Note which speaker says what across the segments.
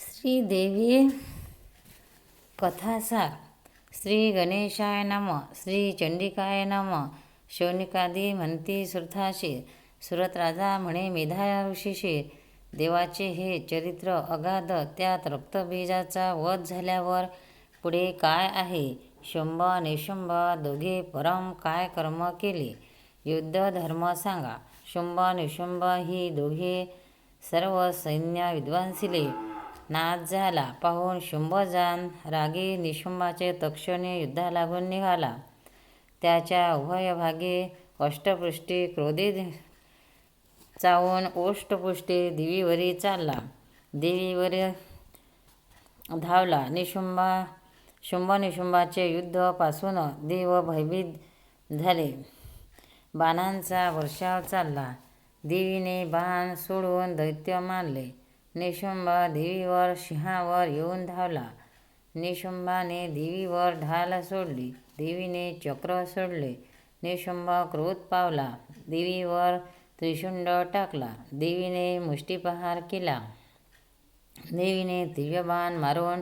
Speaker 1: श्रीदेवी कथासार श्री गणेशाय नम श्री चंडिकाय नम शौनिकादी म्हणती सुरथाशी सुरत राजा म्हणे मेधाया ऋषीशी देवाचे हे चरित्र अगाध त्यात रक्तबीजाचा वध झाल्यावर पुढे काय आहे? शुंभ निशुंभ दोघे परम काय कर्म केले? युद्ध धर्म सांगा. शुंभ निशुंभ ही दोघे सर्व सैन्य विद्वांसिले नाद झाला. पाहून शुंभजान रागी निशुंभाचे तक्षणे युद्धा लागून निघाला. त्याच्या उभयभागी अष्टपृष्टी क्रोधित चावून ओष्टपुष्टी देवीवरी चालला. देवीवर धावला. निशुंभा शुंभ निशुंभाचे युद्धपासून देव भयभीत झाले. बाणांचा वर्षाव चालला. देवीने बाण सोडून दैत्य मारले निशुंभ देवीवर सिंहावर येऊन धावला. निशुंभाने देवीवर ढाल सोडली. देवीने चक्र सोडले. निशुंभ क्रोध पावला. देवीवर त्रिशुंड टाकला. देवीने मुष्टिप्रहार केला. देवीने दिव्यबाण मारून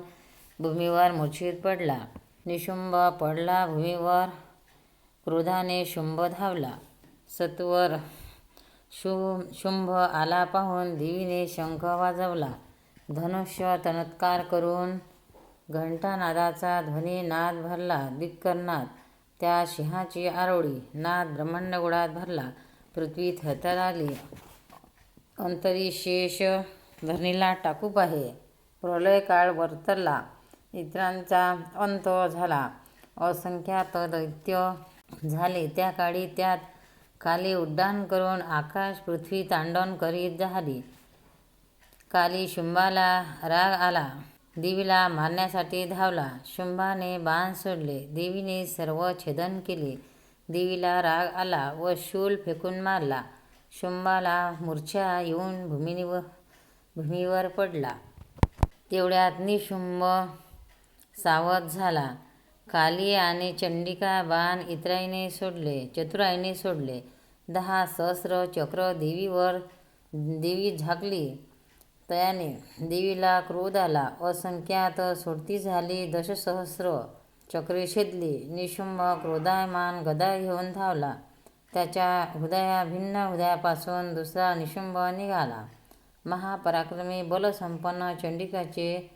Speaker 1: भूमीवर मूर्छित पडला. निशुंभ पडला भूमीवर. क्रोधाने शुंभ धावला. सत्वर शु शुंभ आला पाहून देवीने शंख वाजवला. धनुष्य तनत्कार करून घंटानादाचा ध्वनी नाद भरला दिक्करनाद त्या सिंहाची आरोळी नाद ब्रह्मांडगुडात भरला. पृथ्वी थरथर आली. अंतरी शेष धरणीला टाकूप आहे. प्रलय काळ वर्तरला. इतरांचा अंत झाला. असंख्यात दैत्य झाले. त्या काळी त्यात काली उड्डाण करून आकाश पृथ्वी तांडण करीत झाली. काली शुंभाला राग आला. देवीला मारण्यासाठी धावला. शुंभाने बाण सोडले. देवीने सर्व छेदन केले. देवीला राग आला व शूल फेकून मारला. शुंभाला मूर्छा येऊन भूमिनीवर भूमीवर पडला. तेवढ्यात निशुंभ सावध झाला. काली आणि चंडिका बाण इतराईने सोडले चतुराईने सोडले. दहा सहस्र चक्र देवीवर देवी झाकली. तयाने देवीला क्रोध आला. असंख्यात सोडती झाली दशसहस्र चक्रे छेदली. निशुंभ क्रोधायमान गदा घेऊन धावला. त्याच्या हृदया भिन्न हृदयापासून दुसरा निशुंभ निघाला. महापराक्रमी बलसंपन्न चंडिकाचे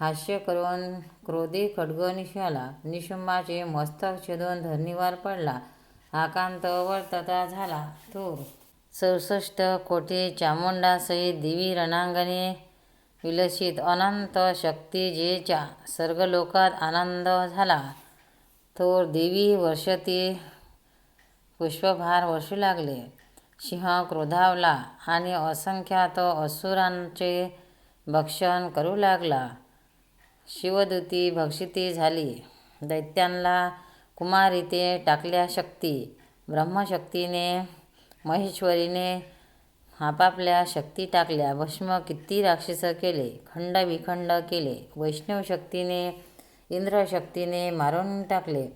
Speaker 1: हास्य करून क्रोधी खड्ग निशाला निशुंभाचे मस्तक छेदून धरणीवर पडला. आकांत वर्तता झाला. तो चौसष्ट कोटी चामुंडासहित देवी रणांगणे विलसित अनंत शक्ती जेच्या सर्गलोकात आनंद झाला. थोर देवी वर्षती पुष्पभार वर्षू लागले. सिंह क्रोधावला आणि असंख्यात असुरांचे भक्षण करू लागला. शिवदूती भक्षिती झाली. दैत्यांना कुमारिते टाकल्या शक्ती. ब्रह्मशक्तीने महेश्वरीने आपापल्या शक्ती टाकल्या. भस्म किती राक्षस केले? खंडविखंड केले. वैष्णव शक्तीने इंद्रशक्तीने मारून टाकले.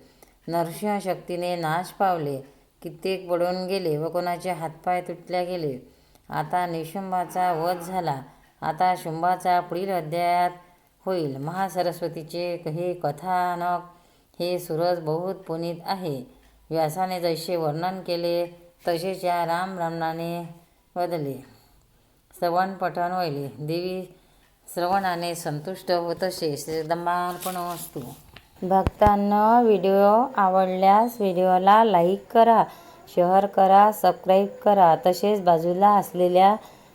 Speaker 1: नरसिंह शक्तीने नाश पावले. कित्येक पडून गेले व कोणाचे हातपाय तुटल्या गेले. आता निशुंभाचा वध झाला. आता शुंभाचा पुढील अध्यायात होईल. महासरस्वतीचे हे कथानक हे सुरज बहुत पुनीत आहे. व्यासाने जसे वर्णन केले तसेच या राम रामनाने बदले. श्रवण पठण होईल. देवी श्रवणाने संतुष्ट होत असे. श्रीदंबार्पण वस्तू. भक्तांना व्हिडिओ आवडल्यास व्हिडिओला लाईक करा शेअर करा सबस्क्राईब करा. तसेच बाजूला असलेल्या